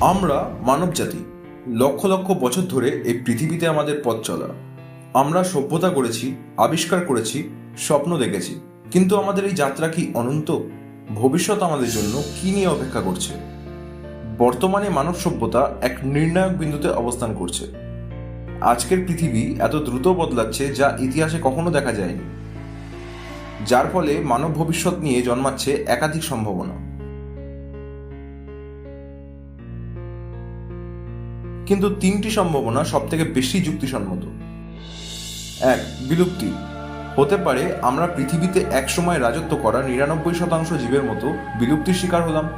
আমরা মানবজাতি, লক্ষ লক্ষ বছর ধরে এই পৃথিবীতে আমাদের পথ চলা। আমরা সভ্যতা করেছি, আবিষ্কার করেছি, স্বপ্ন দেখেছি। কিন্তু আমাদের এই যাত্রা কি অনন্ত? ভবিষ্যৎ আমাদের জন্য কি নিয়ে অপেক্ষা করছে? বর্তমানে মানব সভ্যতা এক নির্ণায়ক বিন্দুতে অবস্থান করছে। আজকের পৃথিবী এত দ্রুত বদলাচ্ছে যা ইতিহাসে কখনো দেখা যায়নি। যার ফলে মানব ভবিষ্যৎ নিয়ে জন্মাচ্ছে একাধিক সম্ভাবনা। কিন্তু তিনটি সম্ভাবনা সব থেকে বেশি যুক্তিসম্মত। এক, বিলুপ্তি। হতে পারে আমরা পৃথিবীতে একসময় রাজত্ব করা নিরানব্বই শতাংশ জীবের মতো বিলুপ্তির শিকার হলাম।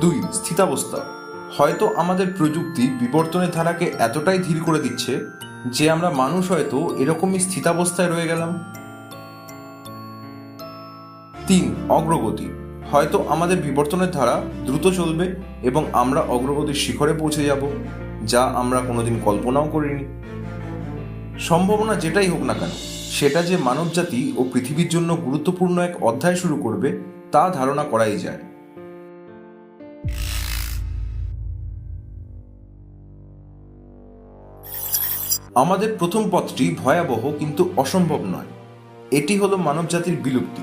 দুই, স্থিতাবস্থা। হয়তো আমাদের প্রযুক্তি বিবর্তনের ধারাকে এতটাই ধীর করে দিচ্ছে যে আমরা মানুষ হয়তো এরকমই স্থিতাবস্থায় রয়ে গেলাম। তিন, অগ্রগতি। হয়তো আমাদের বিবর্তনের ধারা দ্রুত চলবে এবং আমরা অগ্রগতির শিখরে পৌঁছে যাব, যা আমরা কোনোদিন কল্পনাও করিনি। সম্ভাবনা যেটাই হোক না কেন, সেটা যে মানবজাতি ও পৃথিবীর জন্য গুরুত্বপূর্ণ এক অধ্যায় শুরু করবে, তা ধারণা করাই যায়। আমাদের প্রথম পথটি ভয়াবহ কিন্তু অসম্ভব নয়। এটি হলো মানবজাতির বিলুপ্তি।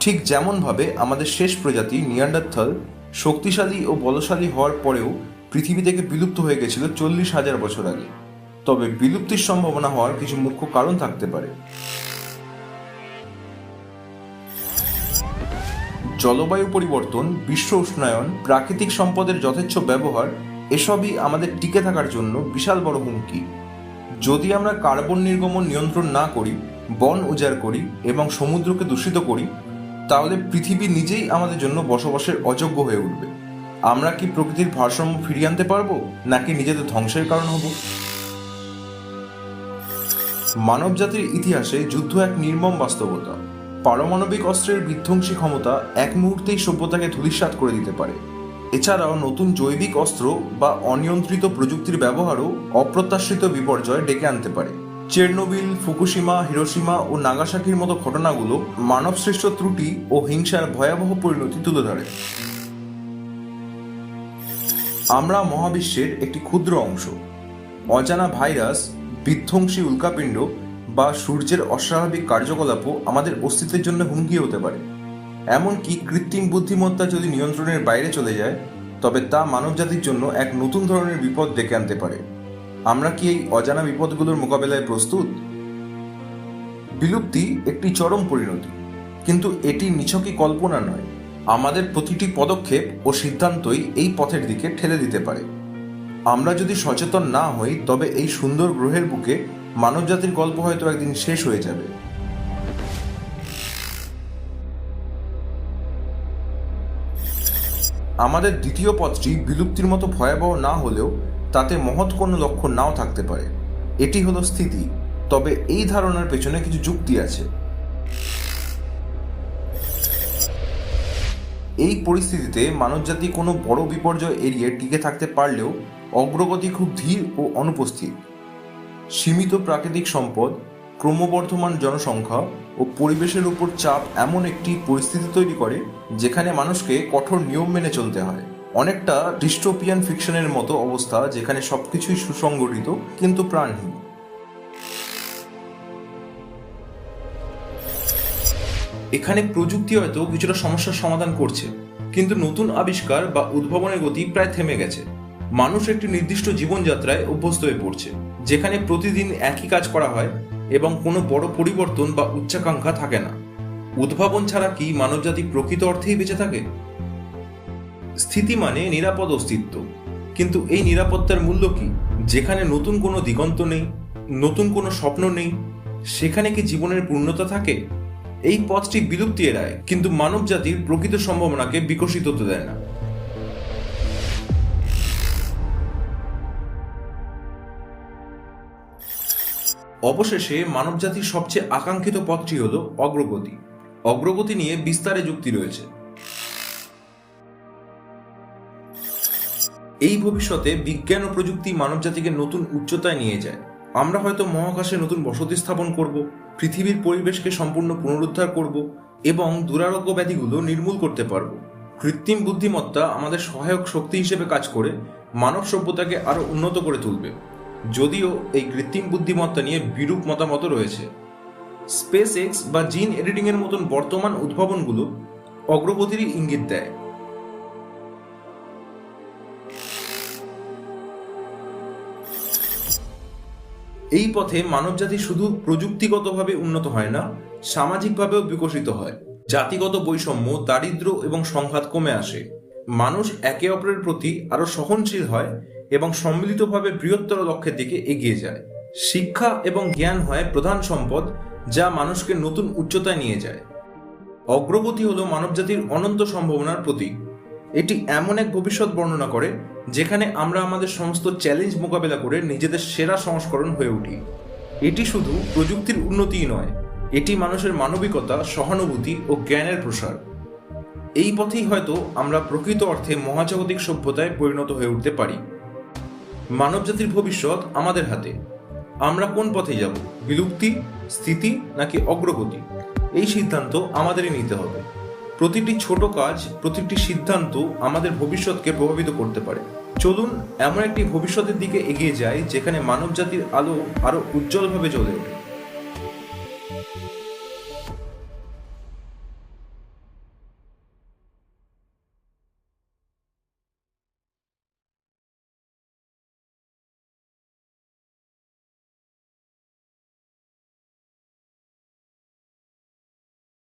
ঠিক যেমনভাবে আমাদের শেষ প্রজাতি নিয়ান্ডারথল শক্তিশালী ও বলশালী হওয়ার পরেও পৃথিবী থেকে বিলুপ্ত হয়ে গেছিল চল্লিশ হাজার বছর আগে। তবে বিলুপ্তির সম্ভাবনা হওয়ার কিছু মুখ্য কারণ থাকতে পারে। জলবায়ু পরিবর্তন, বিশ্ব উষ্ণায়ন, প্রাকৃতিক সম্পদের যথেচ্ছ ব্যবহার, এসবই আমাদের টিকে থাকার জন্য বিশাল বড় হুমকি। যদি আমরা কার্বন নির্গমন নিয়ন্ত্রণ না করি, বন উজাড় করি এবং সমুদ্রকে দূষিত করি তাহলে পৃথিবী নিজেই আমাদের জন্য বসবাসের অযোগ্য হয়ে উঠবে। আমরা কি প্রকৃতির ভারসাম্য ফিরিয়ে আনতে পারব, নাকি নিজেদের ধ্বংসের কারণ হব? মানবজাতির ইতিহাসে যুদ্ধ এক নির্মম বাস্তবতা। পারমাণবিক অস্ত্রের বিধ্বংসী ক্ষমতা এক মুহূর্তেই সভ্যতাকে ধূলিসাৎ করে দিতে পারে। এছাড়াও নতুন জৈবিক অস্ত্র বা অনিয়ন্ত্রিত প্রযুক্তির ব্যবহারও অপ্রত্যাশিত বিপর্যয় ডেকে আনতে পারে। চেরনোবিল, ফুকুশিমা, হিরোশিমা ও নাগাসাকির মতো ঘটনাগুলো মানবসৃষ্ট ত্রুটি ও হিংসার ভয়াবহ পরিণতি তুলে ধরে। আমরা মহাবিশ্বের একটি ক্ষুদ্র অংশ। অজানা ভাইরাস, বিধ্বংসী উল্কাপিণ্ড বা সূর্যের অস্বাভাবিক কার্যকলাপও আমাদের অস্তিত্বের জন্য হুমকি হতে পারে। এমনকি কৃত্রিম বুদ্ধিমত্তা যদি নিয়ন্ত্রণের বাইরে চলে যায়, তবে তা মানবজাতির জন্য এক নতুন ধরনের বিপদ ডেকে আনতে পারে। আমরা কি এই অজানা বিপদগুলোর মোকাবেলায় প্রস্তুত? বিলুপ্তি একটি চরম পরিণতি। কিন্তু এটি নিছকই কল্পনা নয়। আমাদের প্রতিটি পদক্ষেপ ও সিদ্ধান্তই এই পথের দিকে ঠেলে দিতে পারে। আমরা যদি সচেতন না হই, তবে এই সুন্দর গ্রহের বুকে মানবজাতির গল্প হয়তো একদিন শেষ হয়ে যাবে। আমাদের দ্বিতীয় পথটি বিলুপ্তির মতো ভয়াবহ না হলেও তাতে মহৎ কোনো লক্ষ্য নাও থাকতে পারে। এটি হলো স্থিতি। তবে এই ধারণার পেছনে কিছু যুক্তি আছে। এই পরিস্থিতিতে মানবজাতি কোনো বড় বিপর্যয় এড়িয়ে টিকে থাকতে পারলেও অগ্রগতি খুব ধীর ও অনুপস্থিত। সীমিত প্রাকৃতিক সম্পদ, ক্রমবর্ধমান জনসংখ্যা ও পরিবেশের উপর চাপ এমন একটি পরিস্থিতি তৈরি করে, যেখানে মানুষকে কঠোর নিয়ম মেনে চলতে হয়। অনেকটা ডিস্টোপিয়ান ফিকশনের মতো অবস্থা যেখানে সবকিছুই সুসংগঠিত, কিন্তু প্রাণহীন। এখানে প্রযুক্তি হয়তো কিছুটা সমস্যার সমাধান করছে, কিন্তু নতুন আবিষ্কার বা উদ্ভাবনের গতি প্রায় থেমে গেছে। মানুষ একটি নির্দিষ্ট জীবনযাত্রায় অভ্যস্ত হয়ে পড়ছে, যেখানে প্রতিদিন একই কাজ করা হয় এবং কোনো বড় পরিবর্তন বা উচ্চাকাঙ্ক্ষা থাকে না। উদ্ভাবন ছাড়া কি মানবজাতি প্রকৃত অর্থেই বেঁচে থাকে? স্থিতি মানে নিরাপদ অস্তিত্ব। কিন্তু এই নিরাপত্তার মূল্য কি? যেখানে নতুন কোনো দিগন্ত নেই, নতুন কোনো স্বপ্ন নেই, সেখানে কি জীবনের পূর্ণতা থাকে? এই পথটি বিলুপ্তি এড়ায়, কিন্তু মানব জাতির প্রকৃত সম্ভাবনাকে বিকশিত হতে দেয় না। অবশেষে মানবজাতির সবচেয়ে আকাঙ্ক্ষিত পথটি হল অগ্রগতি। অগ্রগতি নিয়ে বিস্তারে যুক্তি রয়েছে। এই ভবিষ্যতে বিজ্ঞান ও প্রযুক্তি মানবজাতিকে নতুন উচ্চতায় নিয়ে যায়। আমরা হয়তো মহাকাশে নতুন বসতি স্থাপন করব, পৃথিবীর পরিবেশকে সম্পূর্ণ পুনরুদ্ধার করব এবং দুরারোগ্য ব্যাধিগুলো নির্মূল করতে পারব। কৃত্রিম বুদ্ধিমত্তা আমাদের সহায়ক শক্তি হিসেবে কাজ করে, মানব সভ্যতাকে আরও উন্নত করে তুলবে। যদিও এই কৃত্রিম বুদ্ধিমত্তা নিয়ে বিরূপ মতামত রয়েছে। স্পেস এক্স বা জিন এডিটিংয়ের মতন বর্তমান উদ্ভাবনগুলো অগ্রগতিরই ইঙ্গিত দেয়। এই পথে মানবজাতি শুধু প্রযুক্তিগতভাবে উন্নত হয় না, সামাজিকভাবেও বিকশিত হয়। জাতিগত বৈষম্য দারিদ্র্য এবং সংঘাত কমে আসে। মানুষ একে অপরের প্রতি আরও সহনশীল হয় এবং সম্মিলিতভাবে বৃহত্তর লক্ষ্যের দিকে এগিয়ে যায়। শিক্ষা এবং জ্ঞান হয় প্রধান সম্পদ যা মানুষকে নতুন উচ্চতায় নিয়ে যায়। অগ্রগতি হলো মানবজাতির অনন্ত সম্ভাবনার প্রতীক। এটি এমন এক ভবিষ্যৎ বর্ণনা করে, যেখানে আমরা আমাদের সমস্ত চ্যালেঞ্জ মোকাবেলা করে নিজেদের সেরা সংস্করণ হয়ে উঠি। এটি শুধু প্রযুক্তির উন্নতিই নয়, এটি মানুষের মানবিকতা, সহানুভূতি ও জ্ঞানের প্রসার। এই পথেই হয়তো আমরা প্রকৃত অর্থে মহাজাগতিক সভ্যতায় পরিণত হয়ে উঠতে পারি। মানবজাতির ভবিষ্যৎ আমাদের হাতে। আমরা কোন পথে যাব, বিলুপ্তি, স্থিতি নাকি অগ্রগতি? এই সিদ্ধান্ত আমাদেরই নিতে হবে। প্রতিটি ছোট কাজ, প্রতিটি সিদ্ধান্ত আমাদের ভবিষ্যৎকে প্রভাবিত করতে পারে। চলুন, এমন একটি ভবিষ্যতের দিকে এগিয়ে যাই যেখানে মানবজাতির আলো আরও উজ্জ্বলভাবে জ্বলে ওঠে।